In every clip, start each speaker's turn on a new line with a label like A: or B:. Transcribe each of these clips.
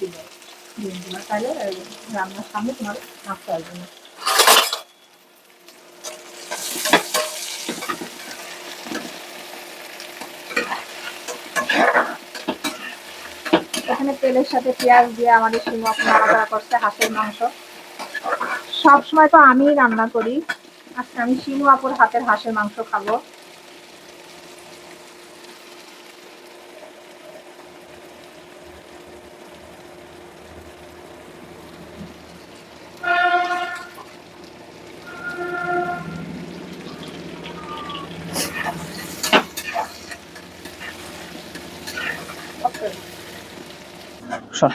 A: দিবে তাহলে রান্নার সামনে তোমার না। এখানে তেলের সাথে পেঁয়াজ দিয়ে আমাদের নাড়াচাড়া করছে, হাঁসের মাংস। সব সময় তো আমি রান্না করি। আজকে আমি শিমু আপুর হাতের হাঁসের মাংস খাব।
B: সর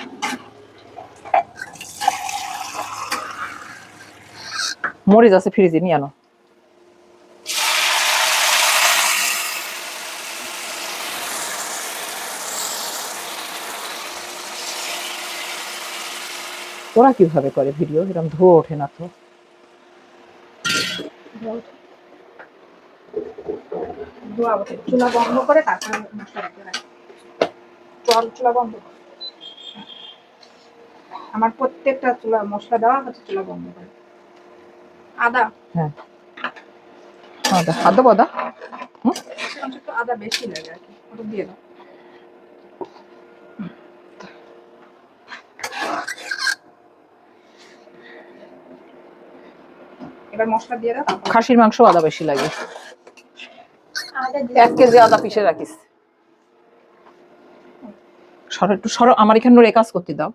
B: মরিচ আছে ফ্রিজে, নিয়ে আনো। ওরা কীভাবে করে ভিডিও? এরকম ধোয়া ওঠে না তো।
A: চুলা বন্ধ করে তারপরে চুলা বন্ধ করে। আমার প্রত্যেকটা চুলা মশলা দেওয়া হচ্ছে চুলা বন্ধ করে। আদা।
B: হ্যাঁ। আদা আদা বাদা।
A: আদা বেশি লাগে আর কি ওটা দিয়ে দাও। এবার মশলা দিয়ে দাও
B: খাসির মাংস আদা বেশি লাগে।
A: আদা
B: এক কেজি আদা পিসে রাখিস। সর একটু সর আমার এখানে রে কাজ করতে দাও।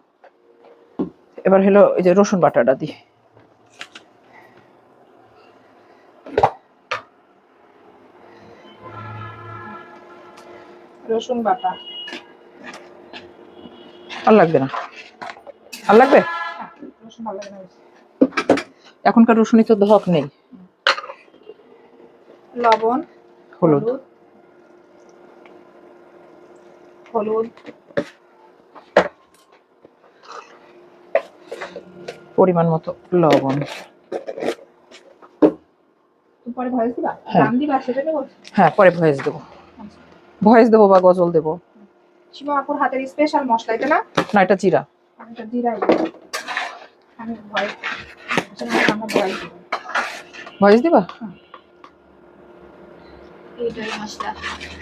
B: এবার হলো এই যে রসুন বাটাটা দি
A: রসুন বাটা।
B: আর লাগবে না। আর লাগবে?
A: রসুন।
B: এখনকার রসুনই তো ধক নেই।
A: লবণ
B: হলুদ।
A: হলুদ।
B: পরিমাণ মতো লবণ।
A: ভয়েস
B: হ্যাঁ। হ্যাঁ পরে ভয়েস দেবো। ভয়েস দেবো বা গজল দেবো।
A: সীমা আপুর হাতের স্পেশাল মশলা এটা না?
B: না এটা জিরা।
A: এটা জিরাই। আমি ভয়েস আমার ভয়েস
B: ভয়েস দিবা?
C: এইটাই মশলা।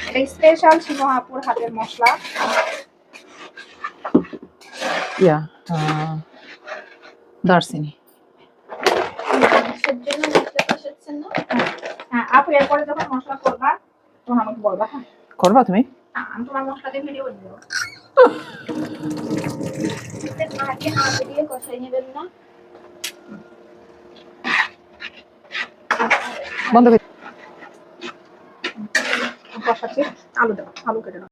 A: এটা স্পেশাল সীমা আপুর হাতের মশলা।
B: ইয়া দারচিনি।
C: মাংসের জন্য মশলা কষাচ্ছেন না?
A: হ্যাঁ আপু এরপরে যখন মশলা করবা তখন আমাকে বলবা হ্যাঁ।
B: করবা তুমি?
A: হ্যাঁ, আমি তোমার মশলা দিয়ে ভিডিও দেবো।
C: আগে আলু দিয়ে নেবেন না।
B: বন্ধ করে
A: আলু দেবো আলু কেটে দাও